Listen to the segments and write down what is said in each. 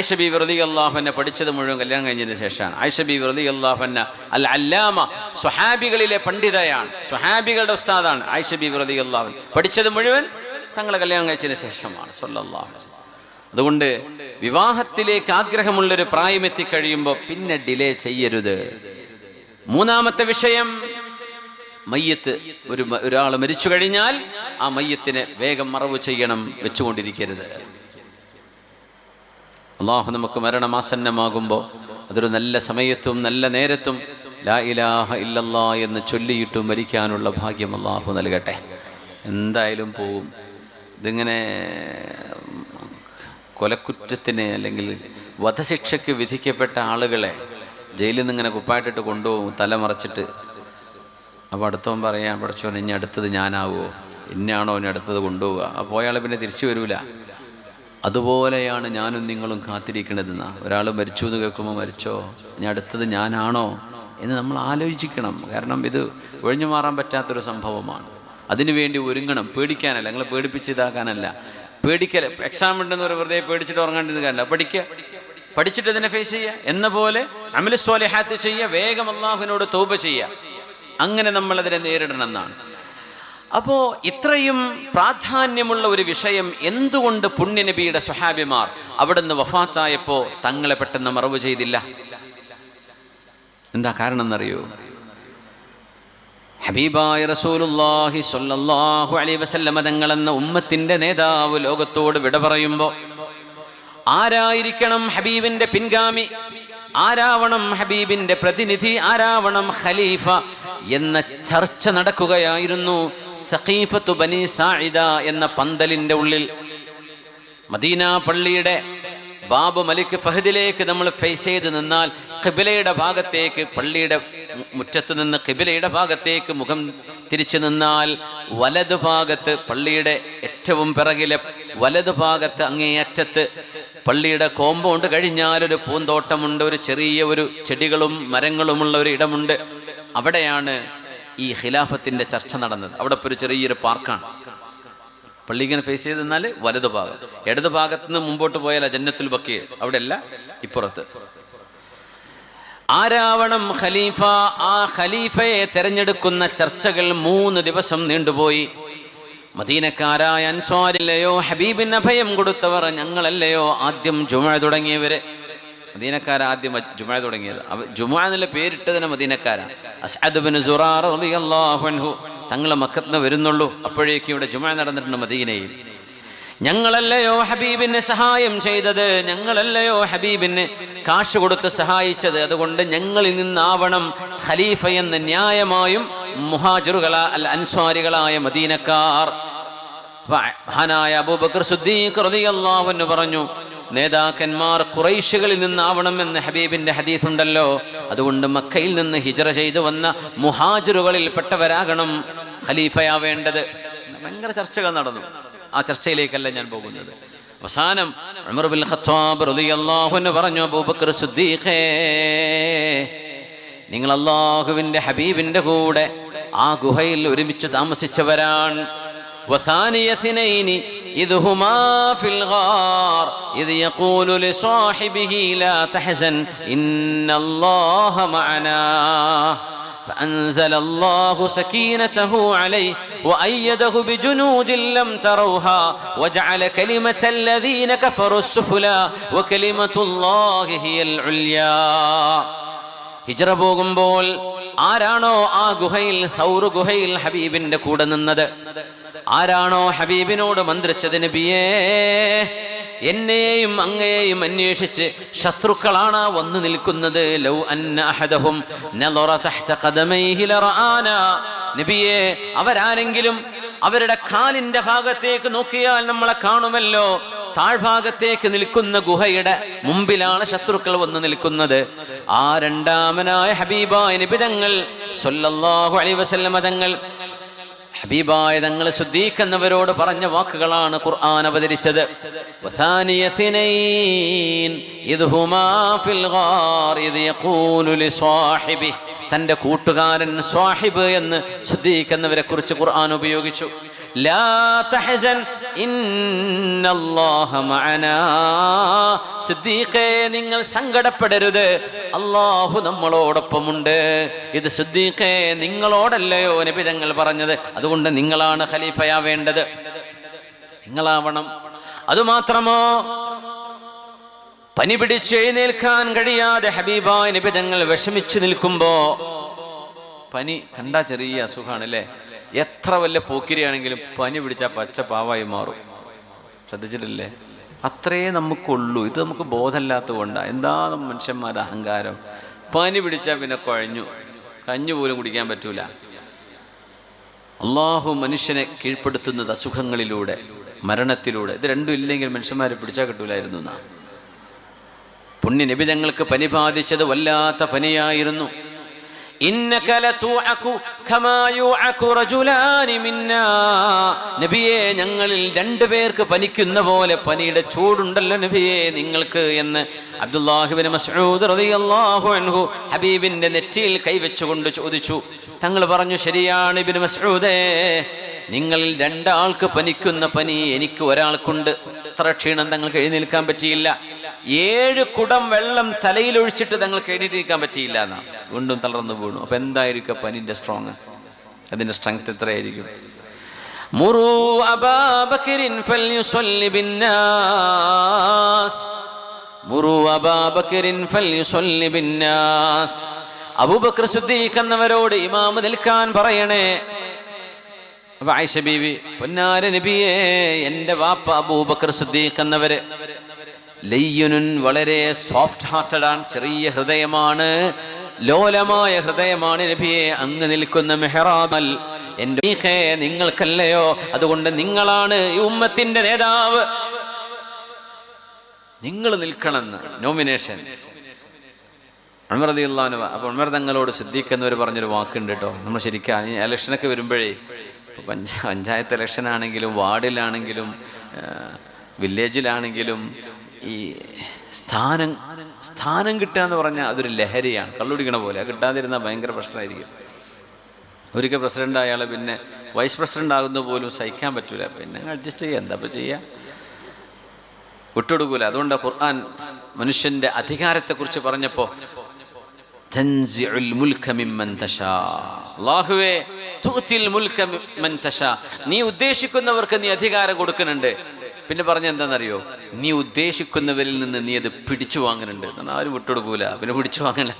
Ayisha B വെറുതി അള്ളാഹുന്നെ പഠിച്ചത് മുഴുവൻ കല്യാണം കഴിഞ്ഞതിന് ശേഷമാണ്. ആയിഷ ബി വെറുതി അള്ളാഹുന്ന അൽ അല്ലാമ സ്വഹാബികളിലെ പണ്ഡിതയാണ്. സ്വഹാബികളുടെ ഉസ്താദാണ് ആയിഷ ബി വെറുതി അള്ളാഹുൻ പഠിച്ചത് മുഴുവൻ തങ്ങളെ കല്യാണം കഴിച്ചതിന് ശേഷമാണ്. സല്ലല്ലാഹു അതുകൊണ്ട് വിവാഹത്തിലേക്ക് ആഗ്രഹമുള്ളൊരു പ്രായം എത്തിക്കഴിയുമ്പോൾ പിന്നെ ഡിലേ ചെയ്യരുത്. മൂന്നാമത്തെ വിഷയം മയ്യത്ത്. ഒരു ഒരാൾ മരിച്ചു കഴിഞ്ഞാൽ ആ മയ്യത്തിനെ വേഗം മറവ് ചെയ്യണം വെച്ചുകൊണ്ടിരിക്കരുത്. അള്ളാഹു നമുക്ക് മരണമാസന്നമാകുമ്പോൾ അതൊരു നല്ല സമയത്തും നല്ല നേരത്തും ലാ ഇലാഹ ഇല്ലല്ലാ എന്ന് ചൊല്ലിയിട്ടും മരിക്കാനുള്ള ഭാഗ്യം അള്ളാഹു നൽകട്ടെ. എന്തായാലും പോവും. ഇതിങ്ങനെ കൊലക്കുറ്റത്തിന് അല്ലെങ്കിൽ വധശിക്ഷയ്ക്ക് വിധിക്കപ്പെട്ട ആളുകളെ ജയിലിൽ നിന്ന് ഇങ്ങനെ കുപ്പായിട്ടിട്ട് കൊണ്ടുപോകും തല മറച്ചിട്ട്. അപ്പോൾ അടുത്തവൻ പറയാം പഠിച്ചോൻ ഇനി അടുത്തത് ഞാനാവുമോ ഇന്നാണോ ഇനി അടുത്തത് കൊണ്ടുപോവുക? അപ്പോൾ പോയാൾ പിന്നെ തിരിച്ചു വരൂല. അതുപോലെയാണ് ഞാനും നിങ്ങളും കാത്തിരിക്കണതെന്ന ഒരാൾ മരിച്ചു എന്ന് കേൾക്കുമ്പോൾ മരിച്ചോ? ഇനി അടുത്തത് ഞാനാണോ? എന്ന് നമ്മൾ ആലോചിക്കണം. കാരണം ഇത് ഒഴിഞ്ഞു മാറാൻ പറ്റാത്തൊരു സംഭവമാണ്. അതിനുവേണ്ടി ഒരുങ്ങണം. പേടിക്കാനല്ല. നിങ്ങളെ പേടിപ്പിച്ച് ഇതാക്കാനല്ല. പേടിക്കൽ എക്സാം ഉണ്ടെന്ന് ഒരു വെറുതെ പേടിച്ചിട്ട് ഉറങ്ങേണ്ടത് കാരണം പഠിക്കുക പഠിച്ചിട്ട് ഇതിനെ ഫേസ് ചെയ്യുക എന്ന പോലെ അമല സ്വാലിഹാത്ത് ചെയ്യുക. വേഗം അള്ളാഹുവിനോട് തോപ ചെയ്യുക. അങ്ങനെ നമ്മൾ അതിനെ നേരിടണം എന്നാണ്. അപ്പോ ഇത്രയും പ്രാധാന്യമുള്ള ഒരു വിഷയം എന്തുകൊണ്ട് പുണ്യനബിയുടെ സ്വഹാബിമാർ അവിടുന്ന് വഫാത്തായപ്പോ തങ്ങളെ പെട്ടെന്ന് മറവ് ചെയ്തില്ല? എന്താ കാരണം എന്നറിയോ ഹബീബായ റസൂലുള്ളാഹി സ്വല്ലല്ലാഹു അലൈഹി വസല്ലമ തങ്ങളെന്ന ഉമ്മത്തിന്റെ നേതാവ് ലോകത്തോട് വിട പറയുമ്പോൾ ആരായിരിക്കണം ഹബീബിന്റെ പിൻഗാമി? ആരാവണം ഹബീബിന്റെ പ്രതിനിധി? ആരാവണം ഖലീഫ? എന്ന ചർച്ച നടക്കുകയായിരുന്നു സഖീഫത്തു ബനി സായിദ എന്ന പന്തലിന്റെ ഉള്ളിൽ. മദീന പള്ളിയുടെ ബാബു മലിക് ഫഹദിലേക്ക് നമ്മൾ ഫേസ് ചെയ്ത് നിന്നാൽ കിബിലയുടെ ഭാഗത്തേക്ക് പള്ളിയുടെ മുറ്റത്ത് നിന്ന് കിബിലയുടെ ഭാഗത്തേക്ക് മുഖം തിരിച്ചു നിന്നാൽ വലതു ഭാഗത്ത് പള്ളിയുടെ ഏറ്റവും പിറകിലെ വലതു ഭാഗത്ത് അങ്ങേയറ്റത്ത് പള്ളിയുടെ കോമ്പൗണ്ട് കഴിഞ്ഞാൽ ഒരു പൂന്തോട്ടമുണ്ട് ഒരു ചെറിയ ഒരു ചെടികളും മരങ്ങളുമുള്ള ഒരു ഇടമുണ്ട്. അവിടെയാണ് ഈ ഖിലാഫത്തിന്റെ ചർച്ച നടന്നത്. അവിടെ ഒരു ചെറിയൊരു പാർക്കാണ്. പള്ളി ഇങ്ങനെ ഫേസ് ചെയ്ത് നിന്നാൽ വലതു ഭാഗം. ഇടത് ഭാഗത്ത് നിന്ന് മുമ്പോട്ട് പോയാൽ ജന്നത്തുൽ അവിടെ അല്ല ഇപ്പുറത്ത്. ആരാവണം ഖലീഫ? ആ ഖലീഫയെ തെരഞ്ഞെടുക്കുന്ന ചർച്ചകൾ മൂന്ന് ദിവസം നീണ്ടുപോയി. മദീനക്കാരായ അൻസ്വാരില്ലയോ ഹബീബിന് അഭയം കൊടുത്തവർ ഞങ്ങളല്ലയോ ആദ്യം ജുമ തുടങ്ങിയവര്. മദീനക്കാർ ആദ്യം ജുമാ തുടങ്ങിയത്. അവ ജുമാ എന്നുള്ള പേരിട്ടതിന് മദീനക്കാരാണ് തങ്ങളെ മക്കത്ത് വരുന്നുള്ളൂ. അപ്പോഴേക്കും ഇവിടെ ജുമാ നടന്നിട്ടുണ്ട് മദീനയിൽ. ഞങ്ങളല്ലയോ ഹബീബിന് സഹായം ചെയ്തത്? ഞങ്ങളല്ലയോ ഹബീബിന് കാശ് കൊടുത്ത് സഹായിച്ചത്? അതുകൊണ്ട് ഞങ്ങളിൽ നിന്നാവണം ഖലീഫ എന്ന ന്യായമായും മുഹാജിറുകളാ അൽ അൻസ്വാരികളായ മദീനക്കാർ. മഹാനായ അബൂബക്കർ സുദ്ദീഖ് റളിയല്ലാഹു അൻഹു പറഞ്ഞു നേതാക്കന്മാർ കുറൈശുകളിൽ നിന്നാവണമെന്ന് ഹബീബിന്റെ ഹദീസ് ഉണ്ടല്ലോ അതുകൊണ്ട് മക്കയിൽ നിന്ന് ഹിജറ ചെയ്തു വന്ന മുഹാജിറുകളിൽ പെട്ടവരാകണം ഖലീഫയാവേണ്ടത്. ഭയങ്കര ചർച്ചകൾ നടന്നു. ആ ചർച്ചയിലേക്കല്ല ഞാൻ പോകുന്നത്. അവസാനം ഉമർ ബിൻ ഖത്താബ് റളിയല്ലാഹു അൻഹു പറഞ്ഞു അബൂബക്കർ സിദ്ദീഖേ നിങ്ങൾ അള്ളാഹുവിന്റെ ഹബീബിന്റെ കൂടെ ആ ഗുഹയിൽ ഒരുമിച്ച് താമസിച്ചവരാണ്. وثاني اثنين إذ هما في الغار إذ يقول لصاحبه لا تحزن إن الله معنا فأنزل الله سكينته عليه وأيده بجنود لم تروها وجعل كلمة الذين كفروا السفلى وكلمة الله هي العليا ഹിജറ പോകുമ്പോൾ ആരാണോ ആ ഗുഹയിൽ സൗറു ഗുഹയിൽ ഹബീബിന്റെ കൂടെ നിന്നത് ആരാണോ ഹബീബിനോട് മന്ത്രിച്ചത് നബിയേ? എന്നെയും അങ്ങയെയും അന്വേഷിച്ച് ശത്രുക്കളാണ് വന്നു നിൽക്കുന്നത്. ലൗ അന്നഹദഹും നബിയേ അവരാരെങ്കിലും അവരുടെ കാലിന്റെ ഭാഗത്തേക്ക് നോക്കിയാൽ നമ്മളെ കാണുമല്ലോ. താഴ്ഭാഗത്തേക്ക് നിൽക്കുന്ന ഗുഹയുടെ മുമ്പിലാണ് ശത്രുക്കൾ വന്ന് നിൽക്കുന്നത്. ആ രണ്ടാമനായ ഹബീബായ നിബിതങ്ങൾ സൊല്ലാഹു അലൈവസല്ല മതങ്ങൾ തങ്ങൾ ഹബീബായ തങ്ങൾ ശുദ്ധീക്കുന്നവരോട് പറഞ്ഞ വാക്കുകളാണ് ഖുർആൻ അവതരിച്ചത്. തന്റെ കൂട്ടുകാരൻ സ്വാഹിബ് എന്ന് ശുദ്ധീക്കുന്നവരെ കുറിച്ച് ഖുർആൻ ഉപയോഗിച്ചു. നിങ്ങൾ സങ്കടപ്പെടരുത്. അള്ളാഹു നമ്മളോടൊപ്പമുണ്ട്. ഇത് സിദ്ദീഖേ നിങ്ങളോടല്ലയോ നബി തങ്ങൾ പറഞ്ഞത്. അതുകൊണ്ട് നിങ്ങളാണ് ഖലീഫയാവേണ്ടത് നിങ്ങളാവണം. അതുമാത്രമോ? പനി പിടിച്ച് എഴുന്നേൽക്കാൻ കഴിയാതെ ഹബീബായ നബി തങ്ങൾ വിഷമിച്ചു നിൽക്കുമ്പോ പനി കണ്ട ചെറിയ അസുഖാണല്ലേ? എത്ര വലിയ പോക്കിരിയാണെങ്കിലും പനി പിടിച്ചാൽ പച്ച പാവായി മാറും. ശ്രദ്ധിച്ചിട്ടില്ലേ? അത്രേ നമുക്കുള്ളൂ. ഇത് നമുക്ക് ബോധമില്ലാത്തത് കൊണ്ടാണ് എന്താ മനുഷ്യന്മാരുടെ അഹങ്കാരം? പനി പിടിച്ചാൽ പിന്നെ കുഴഞ്ഞു. കഞ്ഞു പോലും കുടിക്കാൻ പറ്റൂല. അള്ളാഹു മനുഷ്യനെ കീഴ്പ്പെടുത്തുന്നത് അസുഖങ്ങളിലൂടെ മരണത്തിലൂടെ. ഇത് രണ്ടും ഇല്ലെങ്കിൽ മനുഷ്യന്മാരെ പിടിച്ചാൽ കിട്ടൂലായിരുന്നു എന്നാ. പുണ്യ നബി ഞങ്ങൾക്ക് പനി ബാധിച്ചത് വല്ലാത്ത പനിയായിരുന്നു. നബിയെ ഞങ്ങളിൽ രണ്ടു പേർക്ക് പനിക്കുന്ന പോലെ പനിയുടെ ചൂടുണ്ടല്ലോ നബിയേ നിങ്ങൾക്ക് എന്ന് അബ്ദുല്ലാഹിബിൻ മസ്ഊദ് റളിയല്ലാഹു അൻഹു ഹബീബിന്റെ നെറ്റിയിൽ കൈവച്ചുകൊണ്ട് ചോദിച്ചു. തങ്ങൾ പറഞ്ഞു ശരിയാണ് ഇബ്നു മസ്ഊദേ നിങ്ങളിൽ രണ്ടാൾക്ക് പനിക്കുന്ന പനി എനിക്ക് ഒരാൾക്കുണ്ട്. അത്ര ക്ഷീണം തങ്ങൾക്ക് എഴുന്നേൽക്കാൻ പറ്റിയില്ല. ഏഴ് കുടം വെള്ളം തലയിൽ ഒഴിച്ചിട്ട് തങ്ങൾക്ക് കഴിഞ്ഞിട്ടിരിക്കാൻ പറ്റിയില്ല എന്നാ. വീണ്ടും തളർന്നു വീണു. അപ്പൊ എന്തായിരിക്കും പനിന്റെ സ്ട്രോങ് അതിന്റെ സ്ട്രെങ്ത് എത്രയായിരിക്കും? അബൂബക്കർ എന്നവരോട് ഇമാമ് നിൽക്കാൻ പറയണേ. അപ്പൊ ആയിഷ ബീവി പൊന്നാര നബിയേ എന്റെ വാപ്പ അബൂബക്കർ സുദ്ദീഖ് എന്നവര്. ലയ്യനുൻ വളരെ സോഫ്റ്റ് ഹാർട്ടഡ് ആണ് ചെറിയ ഹൃദയമാണ്. ലോലമായ ഹൃദയമാണ് നബിയെ. അങ്ങ് നിൽക്കുന്ന മെഹറാമൽ മീഖേ, നിങ്ങൾക്കല്ലയോ? അതുകൊണ്ട് നിങ്ങളാണ് ഈ ഉമ്മത്തിന്റെ നേതാവ്. നിങ്ങൾ നിൽക്കണമെന്ന് നോമിനേഷൻ ഉമർദിയുള്ളവന് അപ്പൊ ഉമർ തങ്ങളോട് സിദ്ദീഖ് പറഞ്ഞൊരു വാക്കുണ്ട് കേട്ടോ നമ്മൾ ശരിക്കും ഇലക്ഷനൊക്കെ വരുമ്പോഴേ പഞ്ചായത്ത് ഇലക്ഷൻ ആണെങ്കിലും വാർഡിലാണെങ്കിലും വില്ലേജിലാണെങ്കിലും ഈ സ്ഥാനം സ്ഥാനം കിട്ടുക എന്ന് പറഞ്ഞാൽ അതൊരു ലഹരിയാണ്. കള്ളുടിക്കണ പോലെ. കിട്ടാതിരുന്നാൽ ഭയങ്കര പ്രശ്നമായിരിക്കും. ഒരിക്കൽ പ്രസിഡന്റ് അയാൾ പിന്നെ വൈസ് പ്രസിഡന്റ് ആകുന്ന പോലും സഹിക്കാൻ പറ്റൂല. പിന്നെ അഡ്ജസ്റ്റ് ചെയ്യുക എന്താ ഇപ്പം ചെയ്യുക വിട്ടുകൊടുക്കൂല. അതുകൊണ്ട് ഖുർആൻ മനുഷ്യന്റെ അധികാരത്തെക്കുറിച്ച് പറഞ്ഞപ്പോൾ തശാ. നീ ഉദ്ദേശിക്കുന്നവർക്ക് നീ അധികാരം കൊടുക്കുന്നുണ്ട്. പിന്നെ പറഞ്ഞ എന്താണെന്നറിയോ? നീ ഉദ്ദേശിക്കുന്നവരിൽ നിന്ന് നീ അത് പിടിച്ചു വാങ്ങുന്നുണ്ട്. എന്നാൽ ആരും വിട്ടുകൊടുക്കൂല പിന്നെ പിടിച്ചു വാങ്ങല.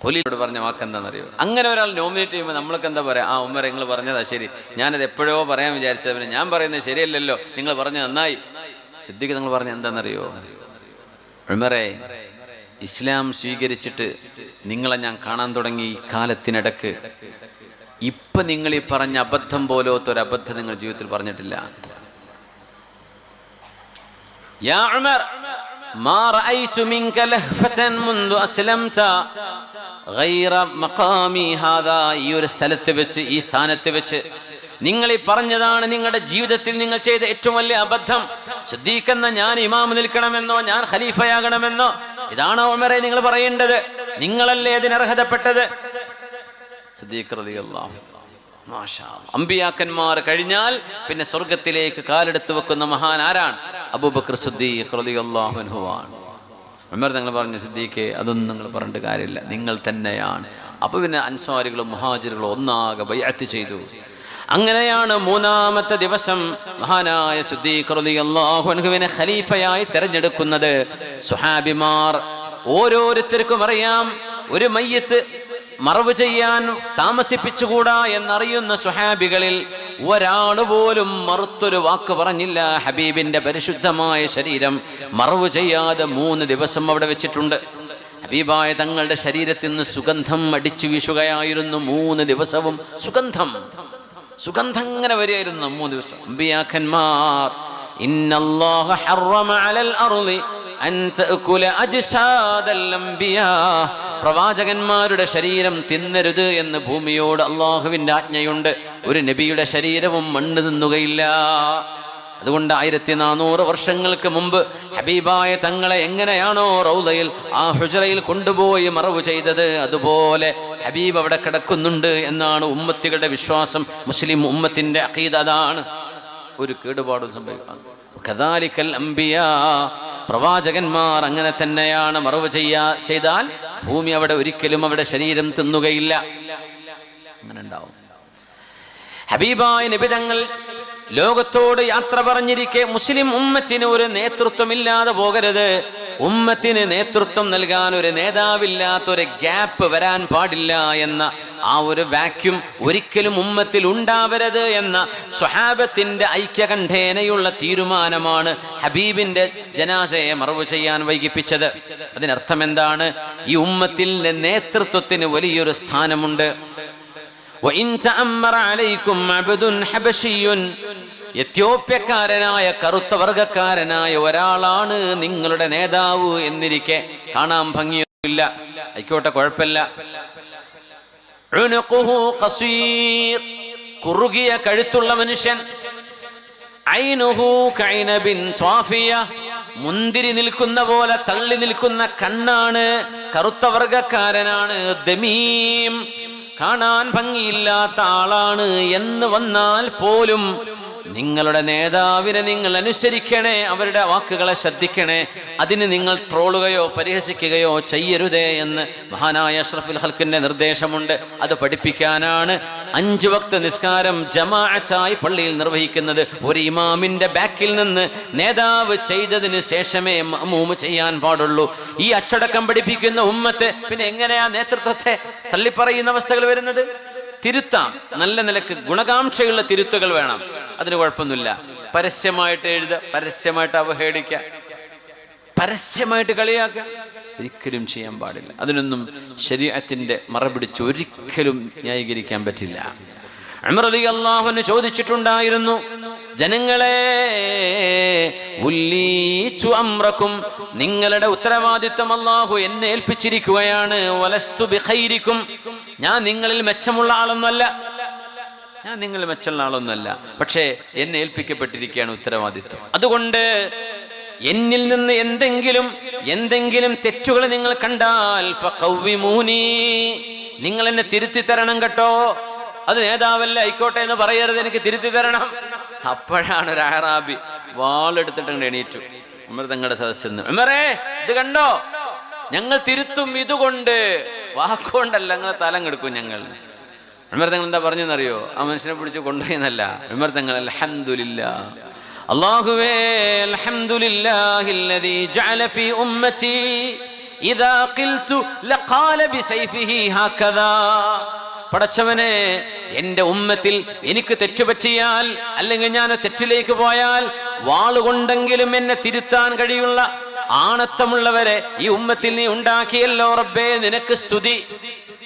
കൊലിയോട് പറഞ്ഞ വാക്ക് എന്താണെന്നറിയോ? അങ്ങനെ ഒരാൾ നോമിനേറ്റ് ചെയ്യുമ്പോൾ നമ്മൾക്ക് എന്താ പറയാ? ആ ഉമ്മർ നിങ്ങൾ പറഞ്ഞതാ ശരി. ഞാനത് എപ്പോഴോ പറയാൻ വിചാരിച്ചത്. പിന്നെ ഞാൻ പറയുന്നത് ശരിയല്ലല്ലോ. നിങ്ങൾ പറഞ്ഞ നന്നായി. സിദ്ദിഖ് നിങ്ങൾ പറഞ്ഞ എന്താണെന്നറിയോ? ഉമ്മറേ ഇസ്ലാം സ്വീകരിച്ചിട്ട് നിങ്ങളെ ഞാൻ കാണാൻ തുടങ്ങി ഈ കാലത്തിനിടക്ക്. ഇപ്പൊ നിങ്ങൾ ഈ പറഞ്ഞ അബദ്ധം പോലത്തെ ഒരു അബദ്ധം നിങ്ങൾ ജീവിതത്തിൽ പറഞ്ഞിട്ടില്ല. യാ عمر ما رأيت منك لهفة منذ أسلمت غير مقامي هذا ഈ ഒരു സ്ഥലത്ത് വെച്ച് ഈ സ്ഥാനത്ത് വെച്ച് നിങ്ങൾ ഈ പറഞ്ഞതാണ് നിങ്ങളുടെ ജീവിതത്തിൽ നിങ്ങൾ ചെയ്ത ഏറ്റവും വലിയ അബദ്ധം. ശ്രദ്ധിക്കുന്ന ഞാൻ ഇമാം നിൽക്കണമെന്നോ ഞാൻ ഖലീഫയാകണമെന്നോ? ഇതാണോ ഉമരെ നിങ്ങൾ പറയേണ്ടത്? നിങ്ങളല്ലേ ഇതിന് അർഹതപ്പെട്ടത് അമ്പിയാക്കന്മാർ കഴിഞ്ഞാൽ പിന്നെ സ്വർഗത്തിലേക്ക് കാലെടുത്ത് വെക്കുന്ന മഹാൻ ആരാണ്? അബൂബക്കർ സിദ്ദീഖ് റളിയല്ലാഹു അൻഹുവാണ്. ഉമർ തങ്ങൾ പറഞ്ഞു സിദ്ദീഖെ അതൊന്നും നിങ്ങൾ പറഞ്ഞിട്ട് കാര്യമില്ല. നിങ്ങൾ തന്നെയാണ്. അപ്പൊ പിന്നെ അൻസ്വാരികളും മുഹാജിറുകളും ഒന്നാകെ ബയ്യത്ത് ചെയ്തു. അങ്ങനെയാണ് മൂന്നാമത്തെ ദിവസം മഹാനായ സിദ്ദീഖ് റളിയല്ലാഹു അൻഹുവിനെ ഖലീഫയായി തെരഞ്ഞെടുക്കുന്നത്. സുഹാബിമാർ ഓരോരുത്തർക്കും അറിയാം ഒരു മയ്യത്ത് മറവ് ചെയ്യാൻ താമസിപ്പിച്ചുകൂടാ എന്നറിയുന്ന സുഹാബികളിൽ ഒരാൾ പോലും മറുത്തൊരു വാക്ക് പറഞ്ഞില്ല. ഹബീബിന്റെ പരിശുദ്ധമായ ശരീരം മറവ് ചെയ്യാതെ മൂന്ന് ദിവസം അവിടെ വെച്ചിട്ടുണ്ട്. ഹബീബായ തങ്ങളുടെ ശരീരത്തിൽ നിന്ന് സുഗന്ധം അടിച്ചു വീശുകയായിരുന്നു. മൂന്ന് ദിവസവും സുഗന്ധം സുഗന്ധം ഇങ്ങനെ വരികയായിരുന്നു മൂന്ന് ദിവസം. അമ്പിയാഖന്മാർ ഹറമ അലൽ പ്രവാചകന്മാരുടെ ശരീരം തിന്നരുത് എന്ന് ഭൂമിയോട് അള്ളാഹുവിന്റെ ആജ്ഞയുണ്ട്. ഒരു നബിയുടെ ശരീരവും മണ്ണ് തിന്നുകയില്ല. അതുകൊണ്ട് ആയിരത്തി നാനൂറ് വർഷങ്ങൾക്ക് മുമ്പ് ഹബീബായ തങ്ങളെ എങ്ങനെയാണോ റൗലയിൽ ആ ഹുജറയിൽ കൊണ്ടുപോയി മറവ് ചെയ്തത് അതുപോലെ ഹബീബ് അവിടെ കിടക്കുന്നുണ്ട് എന്നാണ് ഉമ്മത്തികളുടെ വിശ്വാസം. മുസ്ലിം ഉമ്മത്തിന്റെ അഖീദ അതാണ്. ഒരു കേടുപാടും സംഭവിക്കാം കദാലിക്കൽ അംബിയ. പ്രവാചകന്മാർ അങ്ങനെ തന്നെയാണ് മറവ് ചെയ്യാ ചെയ്താൽ ഭൂമി അവിടെ ഒരിക്കലും അവിടെ ശരീരം തിന്നുകയില്ല. അങ്ങനെ ഉണ്ടാവും ഹബീബായ നിബിതങ്ങൾ ലോകത്തോട് യാത്ര പറഞ്ഞിരിക്കെ മുസ്ലിം ഉമ്മച്ചിന് ഒരു നേതൃത്വമില്ലാതെ പോകരുത്. ഉമ്മത്തിന് നേതൃത്വം നൽകാൻ ഒരു നേതാവില്ലാത്ത ഒരു ഗ്യാപ്പ് വരാൻ പാടില്ല എന്ന ആ ഒരു വാക്യൂം ഒരിക്കലും ഉമ്മത്തിൽ ഉണ്ടാവരുത് എന്ന സ്വഹാബത്തിന്റെ ഐക്യകണ്ഠേനയുള്ള തീരുമാനമാണ് ഹബീബിന്റെ ജനാസയെ മറവ് ചെയ്യാൻ വൈകിപ്പിച്ചത് അതിനർത്ഥം എന്താണ് ഈ ഉമ്മത്തിൽ നേതൃത്വത്തിന് വലിയൊരു സ്ഥാനമുണ്ട് وإن تأمر عليكم عبد حبشي എത്യോപ്യക്കാരനായ കറുത്ത വർഗക്കാരനായ ഒരാളാണ് നിങ്ങളുടെ നേതാവ് എന്നിരിക്കെ. കാണാൻ ഭംഗിയൊന്നുമില്ല ആയിക്കോട്ടെ കുഴപ്പമില്ല. കുറുകിയ കഴുത്തുള്ള മനുഷ്യൻ. മുന്തിരി നിൽക്കുന്ന പോലെ തള്ളി നിൽക്കുന്ന കണ്ണാണ്. കറുത്ത വർഗക്കാരനാണ് ദമീം. കാണാൻ ഭംഗിയില്ലാത്ത ആളാണ് എന്ന് വന്നാൽ പോലും നിങ്ങളുടെ നേതാവിനെ നിങ്ങൾ അനുസരിക്കണേ അവരുടെ വാക്കുകളെ ശ്രദ്ധിക്കണേ അതിന് നിങ്ങൾ ട്രോളുകയോ പരിഹസിക്കുകയോ ചെയ്യരുതേ എന്ന് മഹാനായ അഷ്റഫുൽ ഹൽക്കിന്റെ നിർദ്ദേശമുണ്ട്. അത് പഠിപ്പിക്കാനാണ് അഞ്ചു വക്ത നിസ്കാരം ജമാഅത്തായി പള്ളിയിൽ നിർവഹിക്കുന്നത്. ഒരു ഇമാമിന്റെ ബാക്കിൽ നിന്ന് നേതാവ് ചെയ്തതിന് ശേഷമേ മമൂമ് ചെയ്യാൻ പാടുള്ളൂ. ഈ അച്ചടക്കം പഠിപ്പിക്കുന്ന ഉമ്മത്തെ പിന്നെ എങ്ങനെയാ നേതൃത്വത്തെ തള്ളിപ്പറയുന്ന അവസ്ഥകൾ വരുന്നത്? തിരുത്താം. നല്ല നിലയ്ക്ക് ഗുണകാംക്ഷയുള്ള തിരുത്തുകൾ വേണം. അതിന് കുഴപ്പമൊന്നുമില്ല. പരസ്യമായിട്ട് എഴുതുക പരസ്യമായിട്ട് അവഹേളിക്കുക പരസ്യമായിട്ട് കളിയാക്കുക. ഒരിക്കലും ചെയ്യാൻ പാടില്ല. അതിനൊന്നും ശരീരത്തിന്റെ മറപിടിച്ച് ഒരിക്കലും ന്യായീകരിക്കാൻ പറ്റില്ല. അമൃതി അള്ളാഹുന് ചോദിച്ചിട്ടുണ്ടായിരുന്നു ജനങ്ങളെ ഉല്ലീച്ചു അമ്രക്കും. നിങ്ങളുടെ ഉത്തരവാദിത്വം അല്ലാഹു എന്നെ ഏൽപ്പിച്ചിരിക്കുകയാണ്. വലസ്തു ഞാൻ നിങ്ങളിൽ മെച്ചമുള്ള ആളൊന്നല്ല ഞാൻ നിങ്ങൾ മെച്ചമുള്ള ആളൊന്നല്ല പക്ഷേ എന്നെ ഏൽപ്പിക്കപ്പെട്ടിരിക്കുകയാണ് ഉത്തരവാദിത്വം. അതുകൊണ്ട് എന്നിൽ നിന്ന് എന്തെങ്കിലും എന്തെങ്കിലും തെറ്റുകൾ നിങ്ങൾ കണ്ടാൽ. നിങ്ങൾ എന്നെ തിരുത്തി തരണം കേട്ടോ. അത് നേതാവല്ല ആയിക്കോട്ടെ എന്ന് പറയരുത്. എനിക്ക് തിരുത്തി തരണം അപ്പോഴാണ് ഒരു അഹറാബി വാളെടുത്തിട്ട് അങ്ങട് എണീറ്റു. ഉമർ തങ്ങളുടെ നിന്ന്. ഉമറേ ഇത് കണ്ടോ? ഞങ്ങൾ തിരുത്തും ഇതുകൊണ്ട്. വാക്കുകൊണ്ടല്ല ഞങ്ങൾ തലം കെടുക്കും ഞങ്ങൾ. ഉമർ തങ്ങൾ എന്താ പറഞ്ഞെന്നറിയോ? ആ മനുഷ്യനെ പിടിച്ച് കൊണ്ടുപോയെന്നല്ല ഉമർ തങ്ങൾ അല്ലാഹുവേ അൽഹംദുലില്ലാഹില്ലദീ ജഅല ഫീ ഉമ്മതി ഇദാ ഖിൽതു ലഖാല ബിസൈഫിഹി ഹാകദാ പടച്ചവനെ എന്റെ ഉമ്മത്തിൽ എനിക്ക് തെറ്റുപറ്റിയാൽ അല്ലെങ്കിൽ ഞാൻ തെറ്റിലേക്ക് പോയാൽ വാളുകൊണ്ടെങ്കിലും എന്നെ തിരുത്താൻ കഴിയുള്ള ആണത്തമുള്ളവരെ ഈ ഉമ്മത്തിൽ നീ ഉണ്ടാക്കിയല്ലോ റബ്ബേ നിനക്ക് സ്തുതി.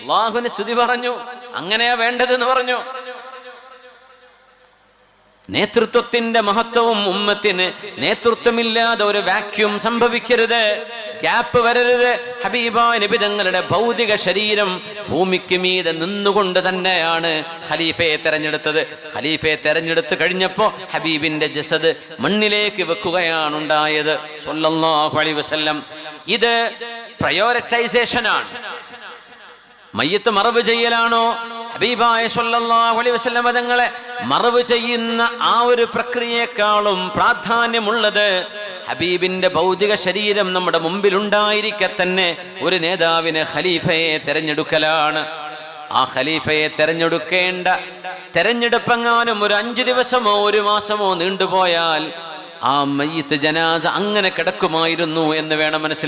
അള്ളാഹുവിന് സ്തുതി പറഞ്ഞു. അങ്ങനെയാ വേണ്ടതെന്ന് പറഞ്ഞു. നേതൃത്വത്തിന്റെ മഹത്വവും ഉമ്മത്തിന് നേതൃത്വമില്ലാതെ ഒരു വാക്യൂം സംഭവിക്കരുത്. ഗ്യാപ്പ് വരരുത്. ഹബീബ നിബിതങ്ങളുടെ ഭൗതിക ശരീരം ഭൂമിക്ക് മീതെ നിന്നുകൊണ്ട് തന്നെയാണ് ഖലീഫയെ തെരഞ്ഞെടുത്തത്. ഖലീഫയെ തെരഞ്ഞെടുത്ത് കഴിഞ്ഞപ്പോ ഹബീബിന്റെ ജസദ് മണ്ണിലേക്ക് വെക്കുകയാണ് ഉണ്ടായത് അലൈഹി വസല്ലം. ഇത് പ്രയോറിറ്റൈസേഷൻ ആണ് മയ്യത്ത് മറവ് ചെയ്യലാണോ? ഹബീബായ സല്ലല്ലാഹു അലൈഹി വസല്ലം തങ്ങളെ മറവ് ചെയ്യുന്ന ആ ഒരു പ്രക്രിയയെക്കാളും പ്രാധാന്യമുള്ളത് ഹബീബിന്റെ ഭൗതിക ശരീരം നമ്മുടെ മുമ്പിലുണ്ടായിരിക്കെ തന്നെ ഒരു നേതാവിനെ ഖലീഫയെ തെരഞ്ഞെടുക്കലാണ്. ആ ഖലീഫയെ തെരഞ്ഞെടുക്കേണ്ട തെരഞ്ഞെടുപ്പെങ്ങാനും ഒരു അഞ്ചു ദിവസമോ ഒരു മാസമോ നീണ്ടുപോയാൽ ആ മയ്യത്ത് ജനാസ അങ്ങനെ കിടക്കുമായിരുന്നു എന്ന് വേണം മനസ്സിലാക്കാൻ.